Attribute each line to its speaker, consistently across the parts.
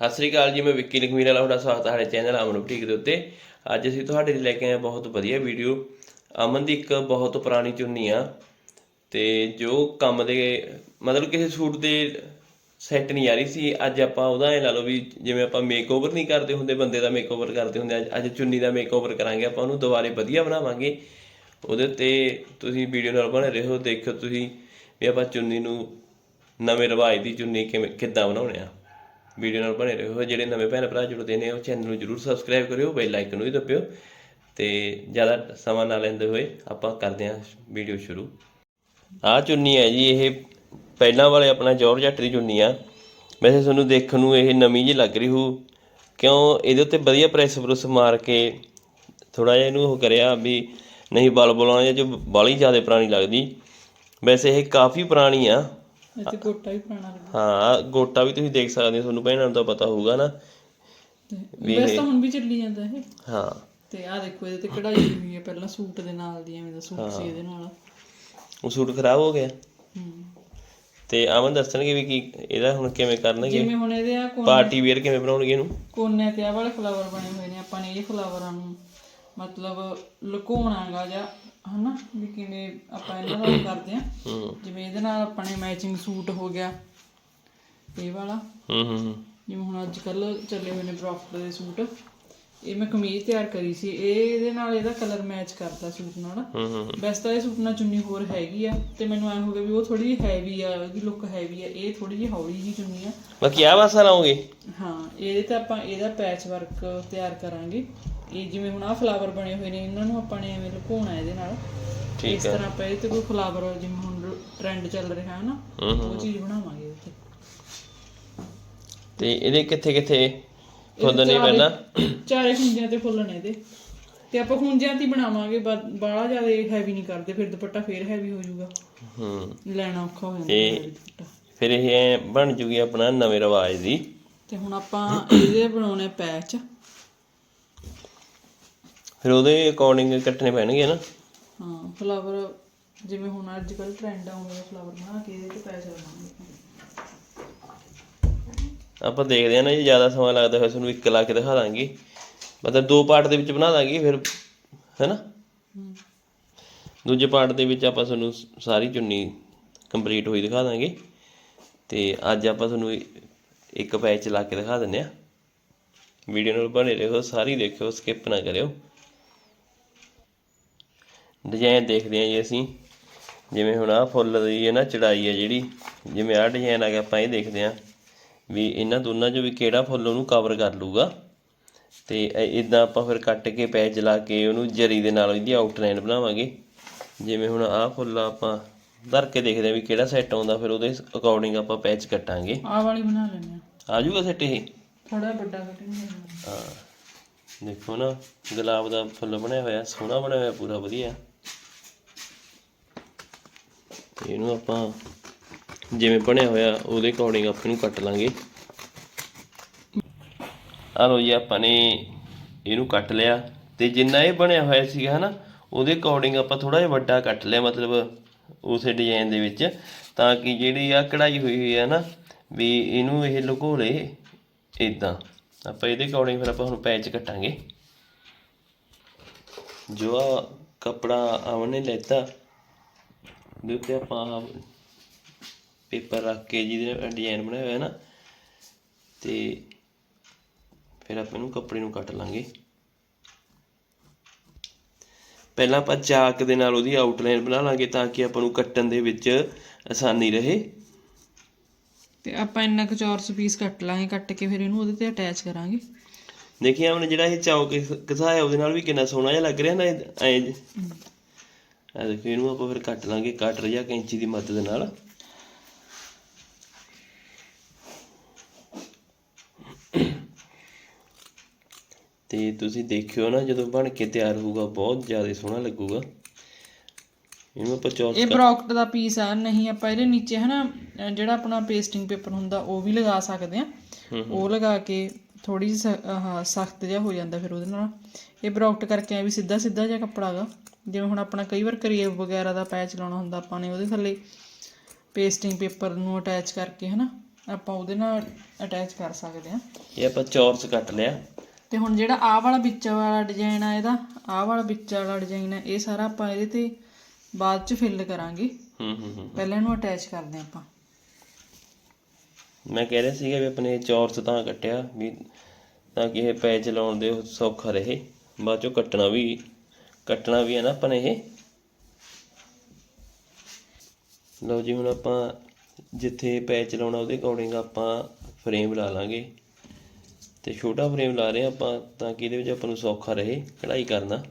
Speaker 1: ਸਤਿ ਸ੍ਰੀ ਅਕਾਲ ਜੀ, ਮੈਂ ਵਿੱਕੀ ਲਖਮੀਰ ਵਾਲਾ ਤੁਹਾਡਾ ਸਵਾਗਤ ਹੈ ਸਾਡੇ ਚੈਨਲ ਅਮਨ ਬੁਟੀਕ ਦੇ ਉੱਤੇ। ਅੱਜ ਅਸੀਂ ਤੁਹਾਡੇ ਲਈ ਲੈ ਕੇ ਆਏ ਹਾਂ ਬਹੁਤ ਵਧੀਆ ਵੀਡੀਓ। ਅਮਨ ਦੀ ਇੱਕ ਬਹੁਤ ਪੁਰਾਣੀ ਚੁੰਨੀ ਆ ਤੇ ਜੋ ਕੰਮ ਦੇ, ਮਤਲਬ ਕਿਸੇ ਸੂਟ ਦੇ ਸੈੱਟ ਨਹੀਂ ਆ ਰਹੀ ਸੀ। ਅੱਜ ਆਪਾਂ ਉਹਦਾ ਇਹ ਲਾ ਲਓ ਵੀ ਜਿਵੇਂ ਆਪਾਂ ਮੇਕਓਵਰ ਨਹੀਂ ਕਰਦੇ ਹੁੰਦੇ, ਬੰਦੇ ਦਾ ਮੇਕਓਵਰ ਕਰਦੇ ਹੁੰਦੇ ਅੱਜ ਅੱਜ ਚੁੰਨੀ ਦਾ ਮੇਕਓਵਰ ਕਰਾਂਗੇ, ਆਪਾਂ ਉਹਨੂੰ ਦੁਬਾਰੇ ਵਧੀਆ ਬਣਾਵਾਂਗੇ। ਉਹਦੇ ਤੇ ਤੁਸੀਂ ਵੀਡੀਓ ਨਾਲ ਬਣੇ ਰਹੋ ਦੇਖੋ ਤੁਸੀਂ ਵੀ ਆਪਾਂ ਚੁੰਨੀ ਨੂੰ ਨਵੇਂ ਰਿਵਾਜ ਦੀ ਚੁੰਨੀ ਕਿਵੇਂ, ਕਿੱਦਾਂ ਬਣਾਉਣੇ ਆ। ਵੀਡੀਓ ਨਾਲ ਬਣੇ ਰਹੋ। ਜਿਹੜੇ ਨਵੇਂ ਭੈਣ ਭਰਾ ਜੁੜਦੇ ਨੇ, ਉਹ ਚੈਨਲ ਨੂੰ ਜਰੂਰ ਸਬਸਕ੍ਰਾਈਬ ਕਰਿਓ ਬੈਲ ਆਈਕਨ ਨੂੰ ਵੀ ਦਬਿਓ। ਤੇ ਜ਼ਿਆਦਾ ਸਮਾਂ ਨਾ ਲੈਂਦੇ ਹੋਏ ਆਪਾਂ ਕਰਦੇ ਹਾਂ ਵੀਡੀਓ ਸ਼ੁਰੂ। ਆਹ ਚੁੰਨੀ ਹੈ ਜੀ, ਇਹ ਪਹਿਲਾਂ ਵਾਲੇ ਆਪਣਾ ਜੌਰਜੱਟ ਦੀ ਚੁੰਨੀ ਆ। ਵੈਸੇ ਤੁਹਾਨੂੰ ਦੇਖਣ ਨੂੰ ਇਹ ਨਵੀਂ ਜਿਹੀ ਲੱਗ ਰਹੀ ਹੋ ਕਿਉਂ? ਇਹਦੇ ਉੱਤੇ ਵਧੀਆ ਪ੍ਰੈਸ ਪ੍ਰੈਸ ਮਾਰ ਕੇ ਥੋੜਾ ਜਿਹਾ ਇਹਨੂੰ ਉਹ ਕਰਿਆ ਵੀ ਨਹੀਂ ਬਲ ਬੁਲਾਉਣਾ ਜਾਂ ਜੋ ਬਾਲੀ ਜ਼ਿਆਦਾ ਪੁਰਾਣੀ ਲੱਗਦੀ। ਵੈਸੇ ਇਹ ਕਾਫੀ ਪੁਰਾਣੀ ਆ।
Speaker 2: ਇੱਥੇ ਗੋਟਾ ਵੀ ਪੁਰਾਣਾ ਲੱਗਾ।
Speaker 1: ਹਾਂ ਗੋਟਾ ਵੀ ਤੁਸੀਂ ਦੇਖ ਸਕਦੇ ਹੋ ਤੁਹਾਨੂੰ ਭੈਣਾਂ ਨੂੰ ਤਾਂ ਪਤਾ ਹੋਊਗਾ ਨਾ।
Speaker 2: ਤੇ ਵੈਸੇ ਤਾਂ ਹੁਣ ਵੀ ਚੱਲੀ ਜਾਂਦਾ ਇਹ।
Speaker 1: ਹਾਂ।
Speaker 2: ਤੇ ਆਹ ਦੇਖੋ ਇਹਦੇ ਤੇ ਕਢਾਈ ਹੋਈ ਹੋਈ ਹੈ ਪਹਿਲਾਂ ਸੂਟ ਦੇ ਨਾਲ ਦੀ ਐਵੇਂ ਦਾ ਸੂਟ ਸੀ ਇਹਦੇ ਨਾਲ।
Speaker 1: ਉਹ ਸੂਟ ਖਰਾਬ ਹੋ ਗਿਆ। ਤੇ ਅਮਨ ਦੱਸਣਗੇ ਵੀ ਕੀ ਇਹਦਾ ਹੁਣ ਕਿਵੇਂ ਕਰਨਗੇ?
Speaker 2: ਜਿਵੇਂ ਹੁਣ ਇਹਦੇ ਆ ਕੋਨੇ
Speaker 1: ਪਾਰਟੀ ਵੇਅਰ ਕਿਵੇਂ ਬਣਾਉਣਗੇ ਇਹਨੂੰ?
Speaker 2: ਕੋਨੇ ਤੇ ਆ ਵਾਲੇ ਫਲਾਵਰ ਬਣੇ ਹੋਏ ਨੇ ਆਪਾਂ ਨੇ ਇਹ ਫਲਾਵਰਾਂ ਨੂੰ ਮਤਲਬ ਲੁਕਾਉਣਾਗਾ ਜਾਂ ਹਨਾ ਵੀ ਕਿਵੇਂ ਆਪਾਂ ਇਹਨਾਂ ਉਹ ਕਰਦੇ ਆ ਜਿਵੇਂ ਇਹਦੇ ਨਾਲ ਆਪਾਂ ਨੇ ਮੈਚਿੰਗ ਸੂਟ ਹੋ ਗਿਆ ਇਹ ਵਾਲਾ।
Speaker 1: ਹੂੰ ਹੂੰ ਹੂੰ।
Speaker 2: ਜਿਵੇਂ ਹੁਣ ਅੱਜ ਕੱਲ ਚੱਲੇ ਹੋਏ ਨੇ ਬ੍ਰੌਕਟ ਦੇ ਸੂਟ ਇਹ ਮੈਂ ਕਮੀਜ਼ ਤਿਆਰ ਕਰੀ ਸੀ ਇਹ ਇਹਦੇ ਨਾਲ ਇਹਦਾ ਕਲਰ ਮੈਚ ਕਰਦਾ ਸੂਟ ਨਾਲ।
Speaker 1: ਹੂੰ ਹੂੰ
Speaker 2: ਵੈਸੇ ਤਾਂ ਇਹ ਸੂਟ ਨਾਲ ਚੁੰਨੀ ਹੋਰ ਹੈਗੀ ਆ ਤੇ ਮੈਨੂੰ ਐ ਹੋ ਗਿਆ ਵੀ ਉਹ ਥੋੜੀ ਜਿਹੀ ਹੈਵੀ ਆ ਉਹਦੀ ਲੁੱਕ ਹੈਵੀ ਆ ਇਹ ਥੋੜੀ ਜਿਹੀ ਹੌਲੀ ਜਿਹੀ ਚੁੰਨੀ ਆ।
Speaker 1: ਬਾਕੀ ਆ ਵਾਸਾ ਲਾਉਂਗੇ
Speaker 2: ਹਾਂ ਇਹਦੇ ਤੇ ਆਪਾਂ ਇਹਦਾ ਪੈਚ ਵਰਕ ਤਿਆਰ ਕਰਾਂਗੇ। ਇਹ ਜਿਵੇਂ ਹੁਣ ਆ ਫਲਾਵਰ ਬਣੇ ਹੋਏ ਨੇ ਇਹਨਾਂ ਨੂੰ ਆਪਾਂ ਨੇ ਐਵੇਂ ਲੁਕਾਉਣਾ ਇਹਦੇ ਨਾਲ। ਇਸ ਤਰ੍ਹਾਂ ਆਪਾਂ ਇਹਦੇ ਤੇ ਕੋਈ ਫਲਾਵਰ ਜਿਵੇਂ ਹੁਣ ਟ੍ਰੈਂਡ ਚੱਲ ਰਿਹਾ ਹੈ ਨਾ ਉਹ ਚੀਜ਼ ਬਣਾਵਾਂਗੇ ਇਹਦੇ ਤੇ।
Speaker 1: ਇਹਦੇ ਕਿੱਥੇ ਕਿੱਥੇ ਫੁੱਲ ਨੇ ਪਹਿਲਾਂ?
Speaker 2: ਚਾਰੇ ਖੁੰਝਿਆਂ ਤੇ ਫੁੱਲ ਨੇ ਇਹਦੇ। ਤੇ ਆਪਾਂ ਖੁੰਝਿਆਂ ਤੇ ਬਣਾਵਾਂਗੇ ਬਾਹਲਾ ਜ਼ਿਆਦਾ ਹੈਵੀ ਨਹੀਂ ਕਰਦੇ ਫਿਰ ਦੁਪੱਟਾ ਫੇਰ ਹੈਵੀ ਹੋ ਜਾਊਗਾ।
Speaker 1: ਹੂੰ।
Speaker 2: ਲੈਣਾ ਔਖਾ ਹੋ ਜਾਂਦਾ
Speaker 1: ਫਿਰ ਇਹ ਬਣ ਜੂਗੀ ਆਪਣਾ ਨਵੇਂ ਰਿਵਾਜ ਦੀ।
Speaker 2: ਤੇ ਹੁਣ ਆਪਾਂ ਇਹਦੇ ਬਣਾਉਣੇ ਪੈਚ।
Speaker 1: ਫਿਰ ਉਹਦੇ ਅਕੋਰਡਿੰਗ ਕੱਟਣੇ ਪੈਣਗੇ ਨਾ?
Speaker 2: ਹਾਂ ਫਲਾਵਰ ਜਿਵੇਂ ਹੁਣ ਅੱਜ ਕੱਲ ਟ੍ਰੈਂਡ ਆ ਉਵੇਂ ਦਾ ਫਲਾਵਰ ਬਣਾ ਕੇ ਇਹਦੇ ਤੇ ਪੈਚ ਲਗਾਵਾਂਗੇ
Speaker 1: ਆਪਾਂ। ਦੇਖਦੇ ਹਾਂ ਨਾ ਜੇ ਜ਼ਿਆਦਾ ਸਮਾਂ ਲੱਗਦਾ ਹੋਇਆ ਤੁਹਾਨੂੰ ਇੱਕ ਲਾ ਕੇ ਦਿਖਾ ਦਾਂਗੇ। ਮਤਲਬ ਦੋ ਪਾਰਟ ਦੇ ਵਿੱਚ ਬਣਾ ਦਾਂਗੇ ਫਿਰ ਹੈਨਾ?
Speaker 2: ਹੂੰ।
Speaker 1: ਦੂਜੇ ਪਾਰਟ ਦੇ ਵਿੱਚ ਆਪਾਂ ਤੁਹਾਨੂੰ ਸਾਰੀ ਚੁੰਨੀ ਕੰਪਲੀਟ ਹੋਈ ਦਿਖਾ ਦਾਂਗੇ। ਤੇ ਅੱਜ ਆਪਾਂ ਤੁਹਾਨੂੰ ਇੱਕ ਪੈਚ ਲਾ ਕੇ ਦਿਖਾ ਦਿੰਨੇ ਆ ਵੀਡੀਓ ਨਾਲ ਬਣੇ ਰਹੋ ਸਾਰੀ ਦੇਖਿਓ ਸਕਿਪ ਨਾ ਕਰਿਓ। ਡਿਜ਼ਾਈਨ ਦੇਖਦੇ ਆ ਜੀ ਅਸੀਂ। ਜਿਵੇਂ ਹੁਣ ਆਹ ਫੁੱਲ ਦੀ ਹੈ ਨਾ ਚੜਾਈ ਹੈ ਜਿਹੜੀ ਜਿਵੇਂ ਆਹ ਡਿਜ਼ਾਈਨ ਆ ਗਿਆ ਆਪਾਂ ਇਹ ਦੇਖਦੇ ਆ ਵੀ ਇਹਨਾਂ ਦੋਨਾਂ 'ਚੋਂ ਵੀ ਕਿਹੜਾ ਫੁੱਲ ਉਹਨੂੰ ਕਵਰ ਕਰ ਲੂਗਾ ਤੇ ਇਦਾਂ ਆਪਾਂ ਫਿਰ ਕੱਟ ਕੇ ਪੈਚ ਲਾ ਕੇ ਉਹਨੂੰ ਜਰੀ ਦੇ ਨਾਲ ਇਹਦੀ ਆਊਟਲਾਈਨ ਬਣਾਵਾਂਗੇ। ਜਿਵੇਂ ਹੁਣ ਆਹ ਫੁੱਲ ਆਪਾਂ ਧਰ ਕੇ ਦੇਖਦੇ ਆ ਵੀ ਕਿਹੜਾ ਸੈੱਟ ਆਉਂਦਾ ਫਿਰ ਉਹਦੇ ਅਕੋਰਡਿੰਗ ਆਪਾਂ ਪੈਚ ਕੱਟਾਂਗੇ।
Speaker 2: ਆਹ ਵਾਲੀ ਬਣਾ ਲੈਂਦੇ ਆ
Speaker 1: ਆ ਜਾਊਗਾ ਸੈੱਟ ਇਹ?
Speaker 2: ਥੋੜਾ ਵੱਡਾ ਕਟਿੰਗ
Speaker 1: ਹਾਂ। ਦੇਖੋ ਨਾ ਗੁਲਾਬ ਦਾ ਫੁੱਲ ਬਣਿਆ ਹੋਇਆ ਸੋਹਣਾ ਬਣਿਆ ਹੋਇਆ ਪੂਰਾ ਵਧੀਆ। ਇਹਨੂੰ ਆਪਾਂ ਜਿਵੇਂ ਬਣਿਆ ਹੋਇਆ ਉਹਦੇ ਅਕੋਰਡਿੰਗ ਆਪਾਂ ਇਹਨੂੰ ਕੱਟ ਲਾਂਗੇ। ਆ ਲੋ ਜੀ, ਆਪਾਂ ਨੇ ਇਹਨੂੰ ਕੱਟ ਲਿਆ ਤੇ ਜਿੰਨਾ ਇਹ ਬਣਿਆ ਹੋਇਆ ਸੀਗਾ ਹਨਾ, ਉਹਦੇ ਅਕੋਰਡਿੰਗ ਆਪਾਂ ਥੋੜਾ ਜਿਹਾ ਵੱਡਾ ਕੱਟ ਲਿਆ, ਮਤਲਬ ਉਸੇ ਡਿਜ਼ਾਈਨ ਦੇ ਵਿੱਚ, ਤਾਂ ਕਿ ਜਿਹੜੀ ਆ ਕਢਾਈ ਹੋਈ ਹੋਈ ਹੈ ਨਾ, ਵੀ ਇਹਨੂੰ ਇਹ ਲੁਕੋ ਲੇ ਇਦਾਂ ਆਪਾਂ ਇਹਦੇ ਅਕੋਰਡਿੰਗ ਫਿਰ ਆਪਾਂ ਹੁਣ ਪੈਚ ਕੱਟਾਂਗੇ। ਜੋ ਆ ਕਪੜਾ ਆਵਣ ਨੇ ਲੈਤਾ ਉਹਦੇ ਉੱਤੇ ਆਪਾਂ ਪੇਪਰ ਰੱਖ ਕੇ ਜਿਹਦੇ ਡਿਜ਼ਾਈਨ ਬਣਾਇਆ ਹੋਇਆ ਨਾ ਤੇ ਫਿਰ ਆਪਾਂ ਇਹਨੂੰ ਕੱਪੜੇ ਨੂੰ ਕੱਟ ਲਾਂਗੇ। ਪਹਿਲਾਂ ਆਪਾਂ ਚਾਕ ਦੇ ਨਾਲ ਉਹਦੀ ਆਊਟਲਾਈਨ ਬਣਾ ਲਾਂਗੇ ਤਾਂ ਕਿ ਆਪਾਂ ਨੂੰ ਕੱਟਣ ਦੇ ਵਿੱਚ ਆਸਾਨੀ ਰਹੇ।
Speaker 2: ਤੇ ਆਪਾਂ ਇੰਨਾ ਕੁ ਚੌਰਸ ਪੀਸ ਕੱਟ ਲਾਂਗੇ ਕੱਟ ਕੇ ਫਿਰ ਇਹਨੂੰ ਉਹਦੇ ਤੇ ਅਟੈਚ ਕਰਾਂਗੇ।
Speaker 1: ਦੇਖੀ ਆਵਣ ਜਿਹੜਾ ਇਹ ਚੌਕ ਕਸਾਇਆ ਉਹਦੇ ਨਾਲ ਵੀ ਕਿੰਨਾ ਸੋਹਣਾ ਜਿਹਾ ਲੱਗ ਰਿਹਾ ਨਾ ਐ ਆ ਦੇਖੋ ਇਹਨੂੰ ਆਪਾਂ ਫਿਰ ਕੱਟ ਲਾਂਗੇ ਕਟਰ ਜਾਂ ਕੈਂਚੀ ਦੀ ਮਦਦ ਨਾਲ। ਤੇ ਤੁਸੀਂ ਦੇਖਿਓ ਨਾ ਜਦੋਂ ਬਣ ਕੇ ਤਿਆਰ ਹੋਊਗਾ ਬਹੁਤ ਜ਼ਿਆਦਾ ਸੋਹਣਾ ਲੱਗੂਗਾ। ਇਹਨੂੰ ਆਪਾਂ ਚੌਰਸ
Speaker 2: ਇਹ ਬ੍ਰੌਕਟ ਦਾ ਪੀਸ ਆ ਨਹੀਂ ਆਪਾਂ ਇਹਦੇ ਨੀਚੇ ਹਨਾ ਜਿਹੜਾ ਆਪਣਾ ਪੇਸਟਿੰਗ ਪੇਪਰ ਹੁੰਦਾ ਉਹ ਵੀ ਲਗਾ ਸਕਦੇ ਆ। ਉਹ ਲਗਾ ਕੇ ਥੋੜੀ ਜਿਹੀ ਆਹ ਸਖਤ ਜਿਹਾ ਹੋ ਜਾਂਦਾ ਫਿਰ ਉਹਦੇ ਨਾਲ। ਇਹ ਬ੍ਰੌਕਟ ਕਰਕੇ ਐ ਵੀ ਸਿੱਧਾ ਸਿੱਧਾ ਜਿਹਾ ਕੱਪੜਾ ਗਾ। ਜਿਵੇਂ ਹੁਣ ਆਪਣਾ ਕਈ ਵਾਰ ਕਰੇਵ ਵਗੈਰਾ ਦਾ ਪੈਚ ਲਾਉਣਾ ਹੁੰਦਾ ਆਪਾਂ ਨੇ ਉਹਦੇ ਥੱਲੇ ਪੇਸਟਿੰਗ ਪੇਪਰ ਨੂੰ ਅਟੈਚ ਕਰਕੇ ਹਨਾ? ਆਪਾਂ ਉਹਦੇ ਨਾਲ ਅਟੈਚ ਕਰ ਸਕਦੇ ਆ
Speaker 1: ਇਹ ਆਪਾਂ ਚੌਰਸ ਕੱਟ ਲਿਆ।
Speaker 2: ਤੇ ਹੁਣ ਜਿਹੜਾ ਆਹ ਵਾਲਾ ਵਿੱਚ ਵਾਲਾ ਡਿਜ਼ਾਈਨ ਆ ਇਹਦਾ ਆਹ ਵਾਲਾ ਵਿੱਚ ਵਾਲਾ ਡਿਜ਼ਾਈਨ ਆ ਇਹ ਸਾਰਾ ਆਪਾਂ ਇਹਦੇ ਤੇ ਬਾਅਦ ਚ ਫਿੱਲ ਕਰਾਂਗੇ।
Speaker 1: ਹੂੰ ਹੂੰ ਹੂੰ
Speaker 2: ਪਹਿਲਾਂ ਇਹਨੂੰ ਅਟੈਚ ਕਰਦੇ ਆਪਾਂ।
Speaker 1: ਮੈਂ ਕਹਿ ਰਿਹਾ ਸੀਗਾ ਵੀ ਆਪਣੇ ਚੌਰਸ ਤਾਂ ਕੱਟਿਆ, ਵੀ ਤਾਂ ਕਿ ਇਹ ਪੈਚ ਲਾਉਣ ਦੇ ਸੌਖਾ ਰਹੇ। ਬਾਅਦ ਚੋਂ ਕੱਟਣਾ ਵੀ ਕੱਟਣਾ ਵੀ ਹੈ ਨਾ ਆਪਾਂ ਨੇ ਇਹ। ਲਓ ਜੀ, ਹੁਣ ਆਪਾਂ ਜਿੱਥੇ ਪੈਚ ਚਲਾਉਣਾ ਉਹਦੇ ਅਕੋਰਡਿੰਗ ਆਪਾਂ ਫਰੇਮ ਲਾ ਲਾਂਗੇ। ਤੇ ਛੋਟਾ ਫਰੇਮ ਲਾ ਰਹੇ ਹਾਂ ਆਪਾਂ ਤਾਂ ਕਿ ਇਹਦੇ ਵਿੱਚ ਆਪਾਂ ਨੂੰ ਸੌਖਾ ਰਹੇ ਕਢਾਈ ਕਰਨਾ।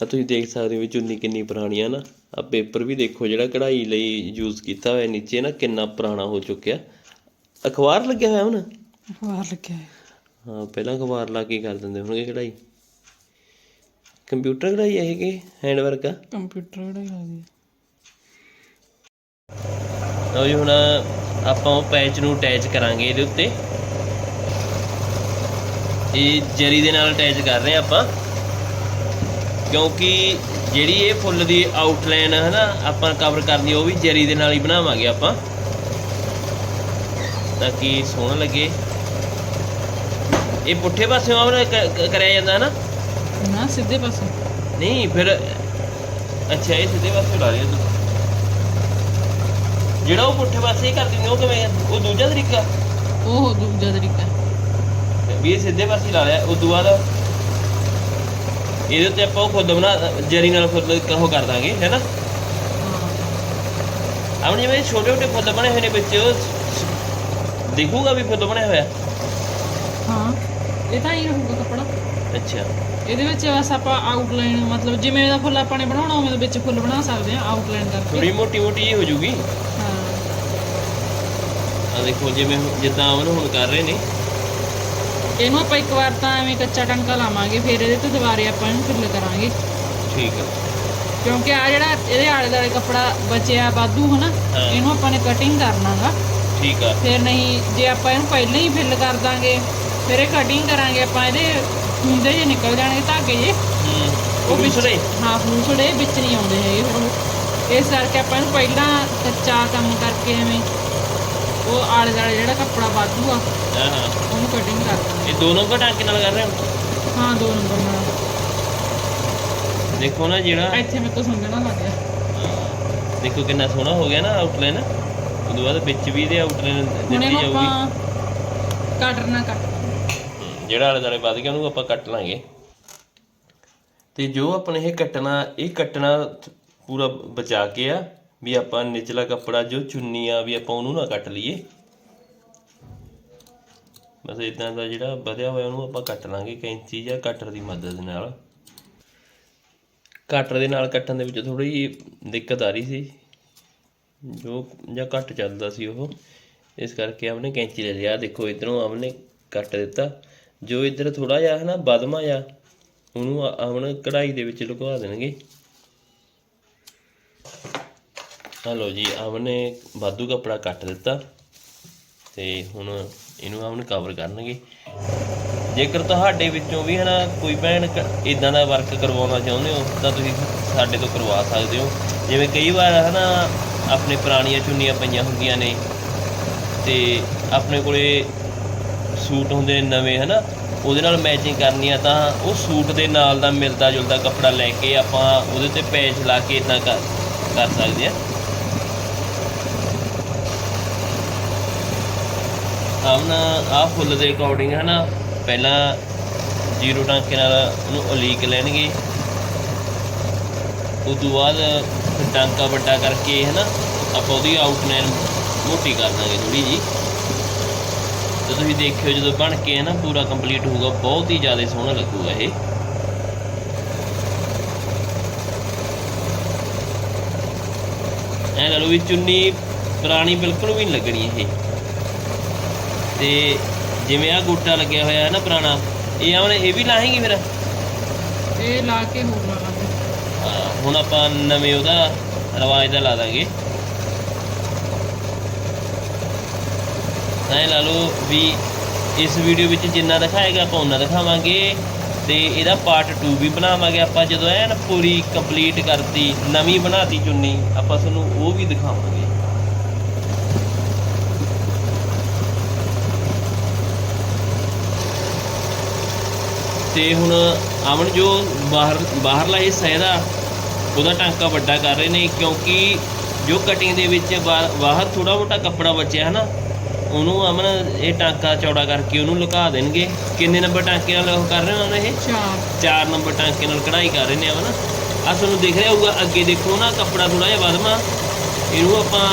Speaker 1: ਆ ਤੁਸੀਂ ਦੇਖ ਸਕਦੇ ਹੋ ਵੀ ਚੁੰਨੀ ਕਿੰਨੀ ਪੁਰਾਣੀ ਆ ਨਾ। ਆ ਪੇਪਰ ਵੀ ਦੇਖੋ ਜਿਹੜਾ ਕਢਾਈ ਲਈ ਯੂਜ਼ ਕੀਤਾ ਹੋਇਆ ਨੀਚੇ ਨਾ ਕਿੰਨਾ ਪੁਰਾਣਾ ਹੋ ਚੁੱਕਿਆ। ਅਖਬਾਰ ਲੱਗਿਆ ਹੋਇਆ ਹੁਣ?
Speaker 2: ਅਖਬਾਰ ਲੱਗਿਆ ਹੈ
Speaker 1: ਹਾਂ ਪਹਿਲਾਂ ਅਖਬਾਰ ਲਾ ਕੇ ਕਰ ਦਿੰਦੇ ਹੋਣਗੇ ਕਢਾਈ। ਕੰਪਿਊਟਰ ਕਢਾਈ ਹੈ ਇਹ ਕਿ ਹੈਂਡ ਵਰਕ ਆ
Speaker 2: ਕੰਪਿਊਟਰ ਕਿਹੜਾ ਲੱਗਦੀ
Speaker 1: ਲਓ ਜੀ ਹੁਣ ਆਪਾਂ ਉਹ ਪੈਚ ਨੂੰ ਅਟੈਚ ਕਰਾਂਗੇ ਇਹਦੇ ਉੱਤੇ। ਇਹ ਜਰੀ ਦੇ ਨਾਲ ਅਟੈਚ ਕਰ ਰਹੇ ਆਪਾਂ। ਕਿਉਂਕਿ ਜਿਹੜੀ ਇਹ ਫੁੱਲ ਦੀ ਆਊਟਲਾਈਨ ਹੈ ਨਾ ਆਪਾਂ ਕਵਰ ਕਰਨੀ ਉਹ ਵੀ ਜਰੀ ਦੇ ਨਾਲ ਹੀ ਬਣਾਵਾਂਗੇ ਆਪਾਂ। ਤਾਂ ਕਿ ਸੋਹਣਾ ਲੱਗੇ। ਇਹ ਪੁੱਠੇ ਪਾਸਿਓਂ ਆਵਰ ਕਰਿਆ ਜਾਂਦਾ ਹੈ ਨਾ
Speaker 2: ਨਾ ਸਿੱਧੇ ਪਾਸੇ।
Speaker 1: ਨਹੀਂ ਫਿਰ ਅੱਛਾ ਇਹ ਸਿੱਧੇ ਪਾਸੇ ਲਾ ਰਿਹਾ ਤੂੰ। ਜਿਹੜਾ ਉਹ ਪੁੱਠੇ ਪਾਸੇ ਹੀ ਕਰ ਦਿੰਦੇ ਉਹ ਕਿਵੇਂ ਉਹ ਦੂਜਾ ਤਰੀਕਾ?
Speaker 2: ਉਹ ਦੂਜਾ ਤਰੀਕਾ।
Speaker 1: ਵੀ ਇਹ ਸਿੱਧੇ ਪਾਸੇ ਲਾ ਲਿਆ ਉਸ ਤੋਂ ਬਾਅਦ ਇਹਦੇ ਉੱਤੇ ਆਪਾਂ ਉਹ ਖੁਦ ਬਣਾ ਜਰੀ ਨਾਲ ਖੁਦ ਉਹ ਕਰ ਦਾਂਗੇ ਹੈਨਾ ਆਪਣੇ ਜਿਵੇਂ ਛੋਟੇ ਛੋਟੇ ਫੁੱਲ ਬਣੇ ਹੋਏ ਨੇ ਵਿੱਚ ਦਿਖੂਗਾ ਵੀ ਫੁੱਲ ਬਣਿਆ ਹੋਇਆ?
Speaker 2: ਹਾਂ। ਇਹ ਤਾਂ ਹੀ ਰਹੂਗਾ ਕੱਪੜਾ।
Speaker 1: ਅੱਛਾ।
Speaker 2: ਇਹਦੇ ਵਿੱਚ ਬਸ ਆਪਾਂ ਆਊਟਲਾਈਨ ਮਤਲਬ ਜਿਵੇਂ ਦਾ ਫੁੱਲ ਆਪਾਂ ਨੇ ਬਣਾਉਣਾ ਉਵੇਂ ਦੇ ਵਿੱਚ ਫੁੱਲ ਬਣਾ ਸਕਦੇ ਆ ਆਊਟਲਾਈਨ ਕਰਕੇ।
Speaker 1: ਥੋੜੀ ਮੋਟੀ ਮੋਟੀ ਜਿਹੀ ਹੋ ਜੂਗੀ।
Speaker 2: ਹਾਂ।
Speaker 1: ਆ ਦੇਖੋ ਜਿਵੇਂ ਜਿੱਦਾਂ ਅਮਨ ਹੁਣ ਕਰ ਰਹੇ ਨੇ।
Speaker 2: ਇਹਨੂੰ ਆਪਾਂ ਇੱਕ ਵਾਰ ਤਾਂ ਐਵੇਂ ਕੱਚਾ ਟੰਕਾ ਲਾਵਾਂਗੇ ਫਿਰ ਇਹਦੇ ਤੇ ਦੁਬਾਰੇ ਆਪਾਂ ਇਹਨੂੰ ਫਿੱਲ ਕਰਾਂਗੇ।
Speaker 1: ਠੀਕ ਆ।
Speaker 2: ਕਿਉਂਕਿ ਆ ਜਿਹੜਾ ਇਹਦੇ ਆਲੇ ਦੁਆਲੇ ਕੱਪੜਾ ਬਚਿਆ ਵਾਧੂ ਹਨਾ
Speaker 1: ਹਾਂ।
Speaker 2: ਇਹਨੂੰ ਆਪਾਂ ਨੇ ਕਟਿੰਗ ਕਰਨਾਗਾ।
Speaker 1: ਠੀਕ ਆ।
Speaker 2: ਫਿਰ ਨਹੀਂ ਜੇ ਆਪਾਂ ਇਹਨੂੰ ਪਹਿਲਾਂ ਹੀ ਫਿੱਲ ਕਰ ਦਾਂਗੇ ਫਿਰ ਇਹ ਕਟਿੰਗ ਕਰਾਂਗੇ ਆਪਾਂ ਇਹਦੇ ਹੁੰਦੇ ਜੇ ਨਿਕਲ ਜਾਣਗੇ ਧਾਗੇ ਜੇ
Speaker 1: ਹੂੰ
Speaker 2: ਉਹ ਵਿੱਚ
Speaker 1: ਵਿਸੜੇ
Speaker 2: ਹਾਂ ਫੂਸੜੇ ਵਿੱਚ ਨਹੀਂ ਆਉਂਦੇ ਹੈਗੇ ਫਿਰ ਉਹ। ਇਸ ਕਰਕੇ ਆਪਾਂ ਇਹਨੂੰ ਪਹਿਲਾਂ ਕੱਚਾ ਕੰਮ ਕਰਕੇ ਐਵੇਂ ਉਹ ਆਲੇ ਦੁਆਲੇ ਜਿਹੜਾ ਕੱਪੜਾ ਵਾਧੂ ਆ
Speaker 1: ਹਾਂ ਹਾਂ।
Speaker 2: ਉਹਨੂੰ ਕਟਿੰਗ ਕਰ ਦਾਂਗੇ
Speaker 1: ਇਹ ਦੋਨੋਂ ਘਟਾਂਕੇ ਨਾਲ ਕਰ ਰਹੇ ਹੋ?
Speaker 2: ਹਾਂ ਦੋ ਨੰਬਰ ਨਾਲ।
Speaker 1: ਦੇਖੋ ਨਾ ਜਿਹੜਾ
Speaker 2: ਇੱਥੇ ਮੇਰੇ ਤੋਂ ਸਮਝਣਾ ਲੱਗ ਗਿਆ
Speaker 1: ਹਾਂ, ਦੇਖੋ ਕਿੰਨਾ ਸੋਹਣਾ ਹੋ ਗਿਆ ਨਾ ਆਊਟਲਾਈਨ ਉਦੋਂ ਬਾਅਦ ਵਿੱਚ ਵੀ ਇਹਦੇ ਆਊਟਲਾਈਨ
Speaker 2: ਹੁਣ
Speaker 1: ਦਿੱਤੀ
Speaker 2: ਇਹਨੂੰ
Speaker 1: ਜਾਊਗੀ
Speaker 2: ਆਪਾਂ ਕਟਰ ਨਾ ਕੱਟ।
Speaker 1: ਹਮ, ਜਿਹੜਾ ਆਲੇ ਦੁਆਲੇ ਵੱਧ ਗਿਆ ਉਹਨੂੰ ਆਪਾਂ ਕੱਟ ਲਾਂਗੇ। ਤੇ ਜੋ ਆਪਣੇ ਇਹ ਕੱਟਣਾ ਇਹ ਕੱਟਣਾ ਪੂਰਾ ਬਚਾ ਕੇ ਆ। ਵੀ ਆਪਾਂ ਨਿਚਲਾ ਕੱਪੜਾ ਜੋ ਚੁੰਨੀ ਆ ਵੀ ਆਪਾਂ ਉਹਨੂੰ ਨਾ ਕੱਟ ਲਈਏ। ਬਸ ਇਦਾਂ ਦਾ ਜਿਹੜਾ ਵਧਿਆ ਹੋਇਆ ਉਹਨੂੰ ਆਪਾਂ ਕੱਟ ਲਾਂਗੇ ਕੈਂਚੀ ਜਾਂ ਕਟਰ ਦੀ ਮਦਦ ਨਾਲ। ਕਟਰ ਦੇ ਨਾਲ ਕੱਟਣ ਦੇ ਵਿੱਚ ਥੋੜੀ ਜਿਹੀ ਦਿੱਕਤ ਆ ਰਹੀ ਸੀ। ਜੋ ਜਾਂ ਘੱਟ ਚੱਲਦਾ ਸੀ ਉਹ। ਇਸ ਕਰਕੇ ਆਪਨੇ ਕੈਂਚੀ ਲੈ ਲਿਆ ਦੇਖੋ ਇਧਰੋਂ ਆਪਨੇ ਕੱਟ ਦਿੱਤਾ। ਜੋ ਇਧਰ ਥੋੜਾ ਜਿਹਾ ਹੈ ਨਾ ਬਦਮਾ ਆ ਉਹਨੂੰ ਆਪਨ ਕਢਾਈ ਦੇ ਵਿੱਚ ਲੁਕਵਾ ਦੇਣਗੇ। ਆ ਲਓ ਜੀ ਨੇ ਵਾਧੂ ਕੱਪੜਾ ਕੱਟ ਦਿੱਤਾ ਤੇ ਹੁਣ ਇਹਨੂੰ ਆਪਨ ਕਵਰ ਕਰਨਗੇ। ਜੇਕਰ ਤੁਹਾਡੇ ਵਿੱਚੋਂ ਵੀ ਹਨਾ ਕੋਈ ਭੈਣ ਇਦਾਂ ਦਾ ਵਰਕ ਕਰਵਾਉਣਾ ਚਾਹੁੰਦੇ ਹੋ, ਤਾਂ ਤੁਸੀਂ ਸਾਡੇ ਤੋਂ ਕਰਵਾ ਸਕਦੇ ਹੋ। ਜਿਵੇਂ ਕਈ ਵਾਰ ਹਨਾ ਆਪਣੇ ਪੁਰਾਣੀਆਂ ਚੁੰਨੀਆਂ ਪਈਆਂ ਹੁੰਦੀਆਂ ਨੇ ਤੇ ਆਪਣੇ ਕੋਲੇ ਸੂਟ ਹੁੰਦੇ ਨੇ ਨਵੇਂ ਹਨਾ, ਉਹਦੇ ਨਾਲ ਮੈਚਿੰਗ ਕਰਨੀ ਆ ਤਾਂ ਉਹ ਸੂਟ ਦੇ ਨਾਲ ਦਾ ਮਿਲਦਾ ਜੁਲਦਾ ਕੱਪੜਾ ਲੈ ਕੇ ਆਪਾਂ ਉਹਦੇ ਤੇ ਪੈਚ ਲਾ ਕੇ ਇਦਾਂ ਕਰ ਕਰ ਸਕਦੇ ਆ। ਆਮਨਾ ਆਹ ਫੁੱਲ ਦੇ ਅਕੋਰਡਿੰਗ ਹੈ ਨਾ ਪਹਿਲਾਂ ਜ਼ੀਰੋ ਟਾਂਕੇ ਨਾਲ ਉਹਨੂੰ ਉਲੀਕ ਲੈਣਗੇ। ਉਸ ਤੋਂ ਬਾਅਦ ਟਾਂਕਾ ਵੱਡਾ ਕਰਕੇ ਹੈ ਨਾ ਆਪਾਂ ਉਹਦੀ ਆਊਟਲਾਈਨ ਮੋਟੀ ਕਰ ਦਾਂਗੇ ਥੋੜੀ ਜੀ ਤੇ ਤੁਸੀਂ ਦੇਖਿਓ ਜਦੋਂ ਬਣ ਕੇ ਹੈ ਨਾ ਪੂਰਾ ਕੰਪਲੀਟ ਹੋਊਗਾ, ਬਹੁਤ ਹੀ ਜ਼ਿਆਦਾ ਸੋਹਣਾ ਲੱਗੂਗਾ ਇਹ। ਐ ਲਓ ਵੀ ਚੁੰਨੀ ਪੁਰਾਣੀ ਬਿਲਕੁਲ ਵੀ ਨਹੀਂ ਲੱਗਣੀ ਇਹ। ਤੇ ਜਿਵੇਂ ਆ ਗੋਟਾ ਲੱਗਿਆ ਹੋਇਆ ਹੈ ਨਾ ਪੁਰਾਣਾ ਇਹ ਆਵਣ ਇਹ ਵੀ ਲਾਹੇਗੀ ਫਿਰ?
Speaker 2: ਇਹ ਲਾ ਕੇ ਹੋਰ ਲਾ ਲਾਂਗੇ।
Speaker 1: ਹਾਂ, ਹੁਣ ਆਪਾਂ ਨਵੇਂ ਉਹਦਾ ਰਿਵਾਜ ਦਾ ਲਾ ਦਾਂਗੇ। ਐ ਲਾ ਲਓ ਵੀ ਇਸ ਵੀਡੀਓ ਵਿੱਚ ਜਿੰਨਾ ਦਿਖਾਏਗਾ ਆਪਾਂ ਉਹਨਾਂ ਦਿਖਾਵਾਂਗੇ ਤੇ ਇਹਦਾ ਪਾਰਟ 2 ਵੀ ਬਣਾਵਾਂਗੇ ਆਪਾਂ। ਜਦੋਂ ਐਨ ਪੂਰੀ ਕੰਪਲੀਟ ਕਰਤੀ ਨਵੀਂ ਬਣਾਤੀ ਚੁੰਨੀ ਆਪਾਂ ਤੁਹਾਨੂੰ ਉਹ ਵੀ ਦਿਖਾਵਾਂਗੇ। ਤੇ ਹੁਣ ਅਮਨ ਜੋ ਬਾਹਰ ਬਾਹਰਲਾ ਹਿੱਸਾ ਇਹਦਾ ਉਹਦਾ ਟਾਂਕਾ ਵੱਡਾ ਕਰ ਰਹੇ ਨੇ ਕਿਉਂਕਿ ਜੋ ਕਟਿੰਗ ਦੇ ਵਿੱਚ ਬਾਹਰ ਥੋੜਾ ਮੋਟਾ ਕੱਪੜਾ ਬਚਿਆ ਹੈ ਨਾ ਉਹਨੂੰ ਅਮਨ ਇਹ ਟਾਂਕਾ ਚੌੜਾ ਕਰਕੇ ਉਹਨੂੰ ਲੁਕਾ ਦੇਣਗੇ। ਕਿੰਨੇ ਨੰਬਰ ਟਾਂਕੇ ਨਾਲ ਉਹ ਕਰ ਰਹੇ ਉਹਨਾਂ ਨੇ ਇਹ?
Speaker 2: ਚਾਰ।
Speaker 1: ਚਾਰ ਨੰਬਰ ਟਾਂਕੇ ਨਾਲ ਕਢਾਈ ਕਰ ਰਹੇ ਨੇ ਅਮਨ। ਆ ਤੁਹਾਨੂੰ ਦਿਖ ਰਿਹਾ ਹੋਊਗਾ ਅੱਗੇ ਦੇਖੋ ਨਾ ਕੱਪੜਾ ਥੋੜਾ ਜਿਹਾ ਵਧਮਾ। ਇਹਨੂੰ ਆਪਾਂ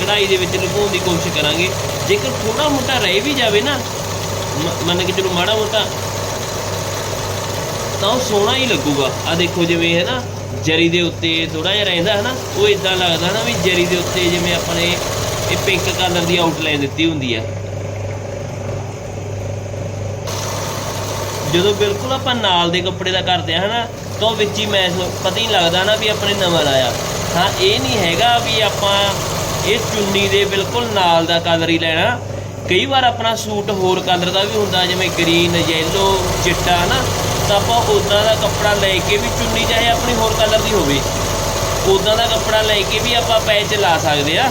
Speaker 1: ਕਢਾਈ ਦੇ ਵਿੱਚ ਲੁਕਾਉਣ ਦੀ ਕੋਸ਼ਿਸ਼ ਕਰਾਂਗੇ। ਜੇਕਰ ਥੋੜਾ ਮੋਟਾ ਰਹਿ ਵੀ ਜਾਵੇ ਨਾ ਮੰਨ ਕੇ ਚਲੋ ਮਾੜਾ ਮੋਟਾ ਤਾਂ ਉਹ ਸੋਹਣਾ ਹੀ ਲੱਗੂਗਾ। ਆ ਦੇਖੋ ਜਿਵੇਂ ਹੈ ਨਾ ਜਰੀ ਦੇ ਉੱਤੇ ਥੋੜਾ ਜਿਹਾ ਰਹਿੰਦਾ ਹੈ ਨਾ ਉਹ ਇਦਾਂ ਲੱਗਦਾ ਨਾ ਵੀ ਜਰੀ ਦੇ ਉੱਤੇ ਜਿਵੇਂ ਆਪਣੇ ਇਹ ਪਿੰਕ ਕਲਰ ਦੀ ਆਊਟਲਾਈਨ ਦਿੱਤੀ ਹੁੰਦੀ ਆ। ਜਦੋਂ ਬਿਲਕੁਲ ਆਪਾਂ ਨਾਲ ਦੇ ਕੱਪੜੇ ਦਾ ਕਰਦੇ ਆ ਹਨਾ, ਤਾਂ ਉਹ ਵਿੱਚ ਹੀ ਮੈਚ ਪਤਾ ਹੀ ਲੱਗਦਾ ਨਾ ਵੀ ਆਪਣੇ ਨਵਾਂ ਆਇਆ ਹਾਂ, ਇਹ ਨਹੀਂ ਹੈਗਾ ਵੀ ਆਪਾਂ ਇਹ ਚੁੰਨੀ ਦੇ ਬਿਲਕੁਲ ਨਾਲ ਦਾ ਕਲਰ ਹੀ ਲੈਣਾ। ਕਈ ਵਾਰ ਆਪਣਾ ਸੂਟ ਹੋਰ ਕਲਰ ਦਾ ਵੀ ਹੁੰਦਾ, ਜਿਵੇਂ ਗ੍ਰੀਨ ਯੈਲੋ ਚਿੱਟਾ ਨਾ ਤਾਂ ਆਪਾਂ ਉਦਾਂ ਦਾ ਕੱਪੜਾ ਲੈ ਕੇ ਵੀ ਚੁੰਨੀ ਚਾਹੇ ਆਪਣੀ ਹੋਰ ਕਲਰ ਦੀ ਹੋਵੇ ਉਦਾਂ ਦਾ ਕੱਪੜਾ ਲੈ ਕੇ ਵੀ ਆਪਾਂ ਪੈਚ ਲਾ ਸਕਦੇ ਆ।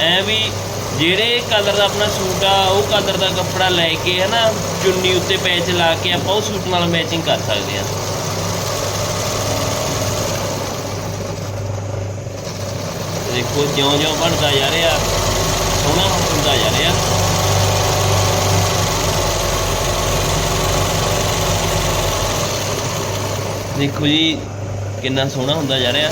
Speaker 1: ਐ ਵੀ ਜਿਹੜੇ ਕਲਰ ਦਾ ਆਪਣਾ ਸੂਟ ਆ, ਉਹ ਕਲਰ ਦਾ ਕੱਪੜਾ ਲੈ ਕੇ ਹਨਾ, ਚੁੰਨੀ ਉੱਤੇ ਪੈਚ ਲਾ ਕੇ ਆਪਾਂ ਉਹ ਸੂਟ ਨਾਲ ਮੈਚਿੰਗ ਕਰ ਸਕਦੇ ਆ। ਦੇਖੋ, ਜਿਉਂ-ਜਿਉਂ ਬਣਦਾ ਜਾ ਰਿਹਾ, ਸੋਹਣਾ ਹੁੰਦਾ ਜਾ ਰਿਹਾ। ਦੇਖੋ ਜੀ, ਕਿੰਨਾ ਸੋਹਣਾ ਹੁੰਦਾ ਜਾ ਰਿਹਾ।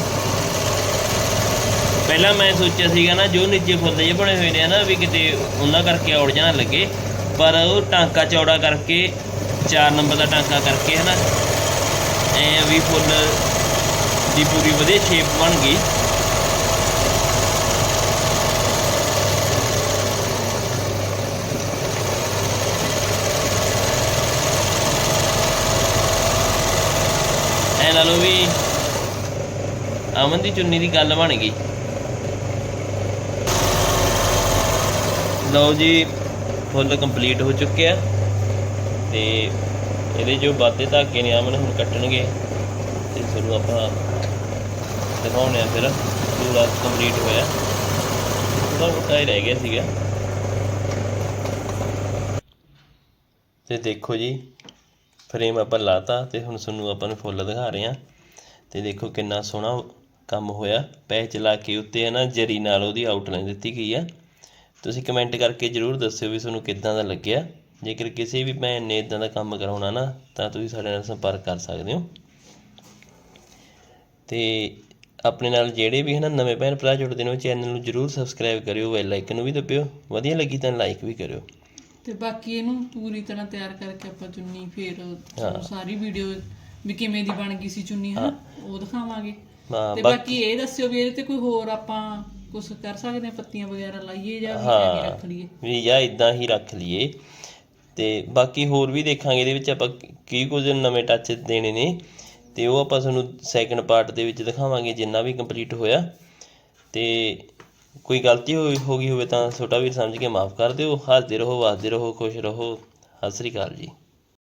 Speaker 1: ਪਹਿਲਾਂ ਮੈਂ ਸੋਚਿਆ ਸੀਗਾ ਨਾ, ਜੋ ਨੀਚੇ ਫੁੱਲ ਜਿਹੇ ਬਣੇ ਹੋਏ ਨੇ ਨਾ ਵੀ ਕਿਤੇ ਉਹਨਾਂ ਕਰਕੇ ਔੜ ਜਾਣਾ ਲੱਗੇ। ਪਰ ਉਹ ਟਾਂਕਾ ਚੌੜਾ ਕਰਕੇ 4 ਨੰਬਰ ਦਾ ਟਾਂਕਾ ਕਰਕੇ ਹੈ ਨਾ ਐ ਵੀ ਫੁੱਲ ਦੀ ਪੂਰੀ ਵਧੀਆ ਸ਼ੇਪ ਬਣ ਗਈ। ਲਾ ਲਓ ਵੀ ਅਮਨ ਦੀ ਚੁੰਨੀ ਦੀ ਗੱਲ ਬਣ ਗਈ। ਲਓ ਜੀ, ਫੁੱਲ ਕੰਪਲੀਟ ਹੋ ਚੁੱਕਿਆ ਤੇ ਇਹਦੇ ਜੋ ਵਾਧੇ ਧਾਗੇ ਨੇ ਅਮਨ ਹੁਣ ਕੱਟਣਗੇ ਤੇ ਤੁਹਾਨੂੰ ਆਪਾਂ ਦਿਖਾਉਣੇ ਆ ਫਿਰ ਪੂਰਾ ਕੰਪਲੀਟ ਹੋਇਆ। ਥੋੜਾ ਬਹੁਤਾ ਹੀ ਰਹਿ ਗਿਆ ਸੀਗਾ। ਤੇ ਦੇਖੋ ਜੀ ਫਰੇਮ ਆਪਾਂ ਲਾਤਾ ਤੇ ਹੁਣ ਤੁਹਾਨੂੰ ਆਪਾਂ ਨੂੰ ਫੁੱਲ ਦਿਖਾ ਰਹੇ ਹਾਂ। ਤੇ ਦੇਖੋ ਕਿੰਨਾ ਸੋਹਣਾ ਕੰਮ ਹੋਇਆ। ਪੈਚ ਲਾ ਕੇ ਉੱਤੇ ਹੈ ਨਾ, ਜਰੀ ਨਾਲ ਉਹਦੀ ਆਊਟਲਾਈਨ ਦਿੱਤੀ ਗਈ ਆ। ਤੁਸੀਂ ਕਮੈਂਟ ਕਰਕੇ ਜਰੂਰ ਦੱਸਿਓ ਵੀ ਤੁਹਾਨੂੰ ਕਿੱਦਾਂ ਦਾ ਲੱਗਿਆ। ਜੇਕਰ ਕਿਸੇ ਵੀ ਭੈਣ ਨੇ ਇਦਾਂ ਦਾ ਕੰਮ ਕਰਾਉਣਾ ਨਾ, ਤਾਂ ਤੁਸੀਂ ਸਾਡੇ ਨਾਲ ਸੰਪਰਕ ਕਰ ਸਕਦੇ ਹੋ। ਤੇ ਆਪਣੇ ਨਾਲ ਜਿਹੜੇ ਵੀ ਹਨਾ ਨਵੇਂ ਭੈਣ ਭਰਾ ਜੁੜਦੇ ਨੇ, ਉਹ ਚੈਨਲ ਨੂੰ ਜਰੂਰ ਸਬਸਕ੍ਰਾਈਬ ਕਰਿਓ ਬੈਲ ਆਈਕਨ ਨੂੰ ਵੀ ਦਬਿਓ। ਵਧੀਆ ਲੱਗੀ ਤਾਂ ਲਾਈਕ ਵੀ ਕਰਿਓ।
Speaker 2: ਤੇ ਬਾਕੀ ਇਹਨੂੰ ਪੂਰੀ ਤਰ੍ਹਾਂ ਤਿਆਰ ਕਰਕੇ ਆਪਾਂ ਚੁੰਨੀ ਫੇਰ ਤੁਹਾਨੂੰ ਸਾਰੀ ਵੀਡੀਓ ਵੀ ਕਿਵੇਂ ਦੀ ਬਣ ਗਈ ਸੀ ਚੁੰਨੀ ਹਨਾ? ਉਹ ਦਿਖਾਵਾਂਗੇ।
Speaker 1: ਹਾਂ
Speaker 2: ਤੇ ਬਾਕੀ ਇਹ ਦੱਸਿਓ ਵੀ ਇਹਦੇ ਤੇ ਕੋਈ ਹੋਰ ਆਪਾਂ ਕੁਝ ਕਰ ਸਕਦੇ ਹਾਂ? ਪੱਤੀਆਂ ਵਗੈਰਾ ਲਾਈਏ ਜਾਂ ਵੀ
Speaker 1: ਹਾਂ।
Speaker 2: ਰੱਖ ਲਈਏ?
Speaker 1: ਵੀ ਜਾਂ ਇਦਾਂ ਹੀ ਰੱਖ ਲਈਏ। ਤੇ ਬਾਕੀ ਹੋਰ ਵੀ ਦੇਖਾਂਗੇ ਇਹਦੇ ਵਿੱਚ ਆਪਾਂ ਕੀ ਕੁਝ ਨਵੇਂ ਟੱਚ ਦੇਣੇ ਨੇ। ਤੇ ਉਹ ਆਪਾਂ ਤੁਹਾਨੂੰ ਸੈਕੰਡ ਪਾਰਟ ਦੇ ਵਿੱਚ ਦਿਖਾਵਾਂਗੇ ਜਿੰਨਾ ਵੀ ਕੰਪਲੀਟ ਹੋਇਆ। ਤੇ ਕੋਈ ਗਲਤੀ ਹੋਈ ਹੋ ਗਈ ਹੋਵੇ ਤਾਂ ਛੋਟਾ ਵੀਰ ਸਮਝ ਕੇ ਮਾਫ ਕਰ ਦਿਓ। ਹੱਸਦੇ ਰਹੋ ਵੱਸਦੇ ਰਹੋ, ਖੁਸ਼ ਰਹੋ। ਸਤਿ ਸ੍ਰੀ ਅਕਾਲ ਜੀ।